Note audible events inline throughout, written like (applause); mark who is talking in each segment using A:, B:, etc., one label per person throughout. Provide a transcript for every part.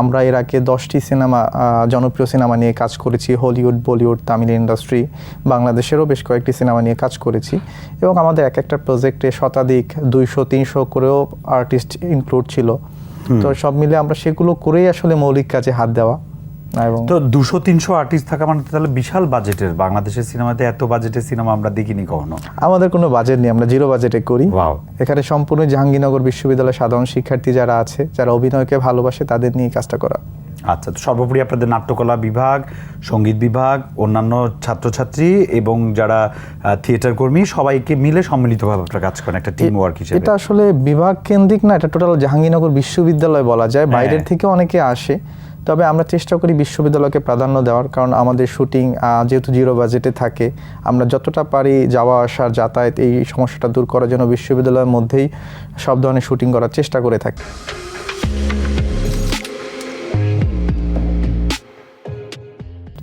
A: আমরা এর আগে দশটি সিনেমা জনপ্রিয় সিনেমা নিয়ে কাজ করেছি হলিউড বলিউড তামিল ইন্ডাস্ট্রি বাংলাদেশেরও বেশ কয়েকটি সিনেমা নিয়ে কাজ করেছি এবং আমাদের এক একটা প্রজেক্টে শতাধিক দুইশো তিনশো করেও আর্টিস্ট ইনক্লুড ছিল। তো সব মিলে আমরা সেগুলো করেই আসলে মৌলিক কাজে হাত দেওয়া। এবং
B: তো দুশো তিনশো আর্টিস্ট থাকা মানে তাহলে বিশাল বাজেটের বাংলাদেশের সিনেমাতে এত বাজেটের সিনেমা আমরা দেখিনি কখনো।
A: আমাদের কোনো বাজেট নেই আমরা জিরো বাজেটে করি. এখানে সম্পূর্ণ জাহাঙ্গীরনগর বিশ্ববিদ্যালয়ের সাধারণ শিক্ষার্থী যারা আছে যারা অভিনয়কে ভালোবাসে তাদের নিয়ে কাজটা করা।
B: আচ্ছা তো সর্বোপরি আপনাদের নাট্যকলা বিভাগ সংগীত বিভাগ অন্যান্য ছাত্রছাত্রী এবং যারা থিয়েটার কর্মী সবাইকে মিলে সম্মিলিতভাবে আপনারা কাজ করেন একটা টিম ওয়ার্ক হিসেবে।
A: এটা আসলে বিভাগ কেন্দ্রিক না এটা টোটাল জাহাঙ্গীরনগর বিশ্ববিদ্যালয় বলা যায়। বাইরের
B: হ্যাঁ।
A: থেকে অনেকে আসে। তবে আমরা চেষ্টা করি বিশ্ববিদ্যালয়কে প্রাধান্য দেওয়ার কারণ আমাদের শুটিং যেহেতু জিরো বাজেটে থাকে আমরা যতটা পারি যাওয়া আসার যাতায়াত এই সমস্যাটা দূর করার জন্য বিশ্ববিদ্যালয়ের মধ্যেই সব ধরনের শুটিং করার চেষ্টা করে থাকি।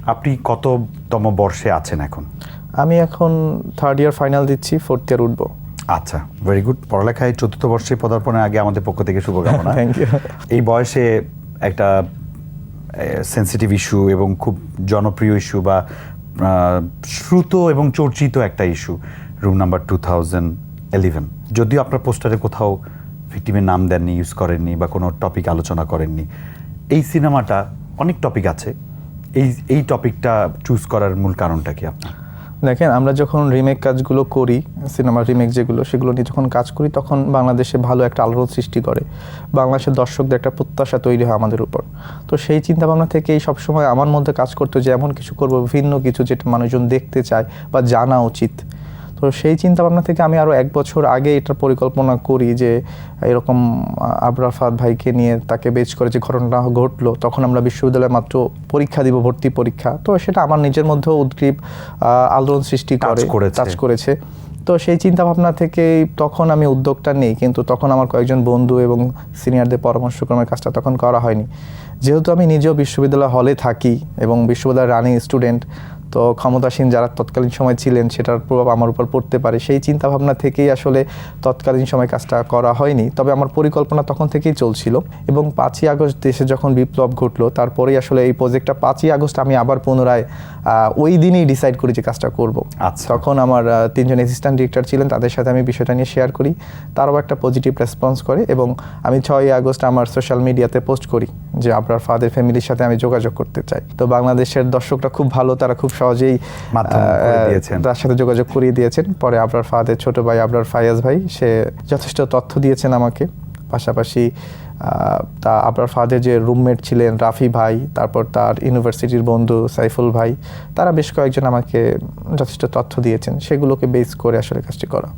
B: আপনি কততম বর্ষে আছেন এখন?
A: আমি এখন থার্ড ইয়ার ফাইনাল দিচ্ছি ফোর্থ ইয়ার উঠবো।
B: আচ্ছা ভেরি গুড পড়ালেখায় চতুর্থ বর্ষে পদার্পণের আগে আমাদের পক্ষ থেকে শুভকামনা. (laughs) এই বয়সে একটা সেন্সিটিভ ইস্যু এবং খুব জনপ্রিয় ইস্যু বা শ্রুত এবং চর্চিত একটা issue room number two thousand eleven যদিও আপনার পোস্টারে কোথাও ভিক্টিমের নাম দেননি ইউজ করেননি বা কোনো টপিক আলোচনা করেননি। এই সিনেমাটা অনেক টপিক আছে। এই এই টপিকটা চুজ করার মূল কারণটা কি আপনার?
A: দেখেন, আমরা যখন রিমেক কাজগুলো করি সিনেমার রিমেক যেগুলো, সেগুলো নিয়ে যখন কাজ করি, তখন বাংলাদেশে ভালো একটা আলোড়ন সৃষ্টি করে। বাংলাদেশের দর্শকদের একটা প্রত্যাশা তৈরি হয় আমাদের উপর। তো সেই চিন্তাভাবনা থেকেই সবসময় আমার মধ্যে কাজ করতো যে এমন কিছু করব, ভিন্ন কিছু যেটা মানুষজন দেখতে চায় বা জানা উচিত। তো সেই চিন্তাভাবনা থেকে আমি আরও এক বছর আগে এটার পরিকল্পনা করি যে এরকম ফাহাদ ভাইকে নিয়ে তাকে বেচ করে যে ঘটনাটা ঘটলো তখন আমরা বিশ্ববিদ্যালয়ে মাত্র পরীক্ষা দিব ভর্তি পরীক্ষা। তো সেটা আমার নিজের মধ্যেও উদ্গ্রীব আলোড়ন সৃষ্টি করে কাজ করেছে। তো সেই চিন্তা ভাবনা থেকেই তখন আমি উদ্যোগটা নেই কিন্তু তখন আমার কয়েকজন বন্ধু এবং সিনিয়রদের পরামর্শক্রমে কাজটা তখন করা হয়নি। যেহেতু আমি নিজেও বিশ্ববিদ্যালয় হলে থাকি এবং বিশ্ববিদ্যালয়ের রানিং স্টুডেন্ট তো ক্ষমতাসীন যারা তৎকালীন সময় ছিলেন সেটার প্রভাব আমার উপর পড়তে পারে। সেই চিন্তা ভাবনা থেকেই আসলে তৎকালীন সময় কাজটা করা হয়নি। তবে আমার পরিকল্পনা তখন থেকেই চলছিল এবং পাঁচই আগস্ট দেশে যখন বিপ্লব ঘটলো তারপরেই আসলে এই প্রজেক্টটা পাঁচই আগস্ট আমি আবার পুনরায় ওই দিনই ডিসাইড করি যে কাজটা করব।
B: আচ্ছা।
A: তখন আমার তিনজন অ্যাসিস্ট্যান্ট ডিরেক্টর ছিলেন তাদের সাথে আমি বিষয়টা নিয়ে শেয়ার করি। তারাও একটা পজিটিভ রেসপন্স করে এবং আমি ছয়ই আগস্ট আমার সোশ্যাল মিডিয়াতে পোস্ট করি। যে আপনার ফাদের ফ্যামিলির সাথে আমি যোগাযোগ করতে চাই। তো বাংলাদেশের দর্শকরা খুব ভালো তারা খুব সহজেই। তার সাথে যোগাযোগ করিয়ে দিয়েছেন। পরে আপনার ফাদের ছোট ভাই আপনার ফায়াজ ভাই সে যথেষ্ট তথ্য দিয়েছেন আমাকে। পাশাপাশি তা আপনার ফাদের যে রুমমেট ছিলেন রাফি ভাই তারপর তার ইউনিভার্সিটির বন্ধু সাইফুল ভাই তারা বেশ কয়েকজন আমাকে যথেষ্ট তথ্য দিয়েছেন। সেগুলোকে বেস করে আসলে কাজটি করা।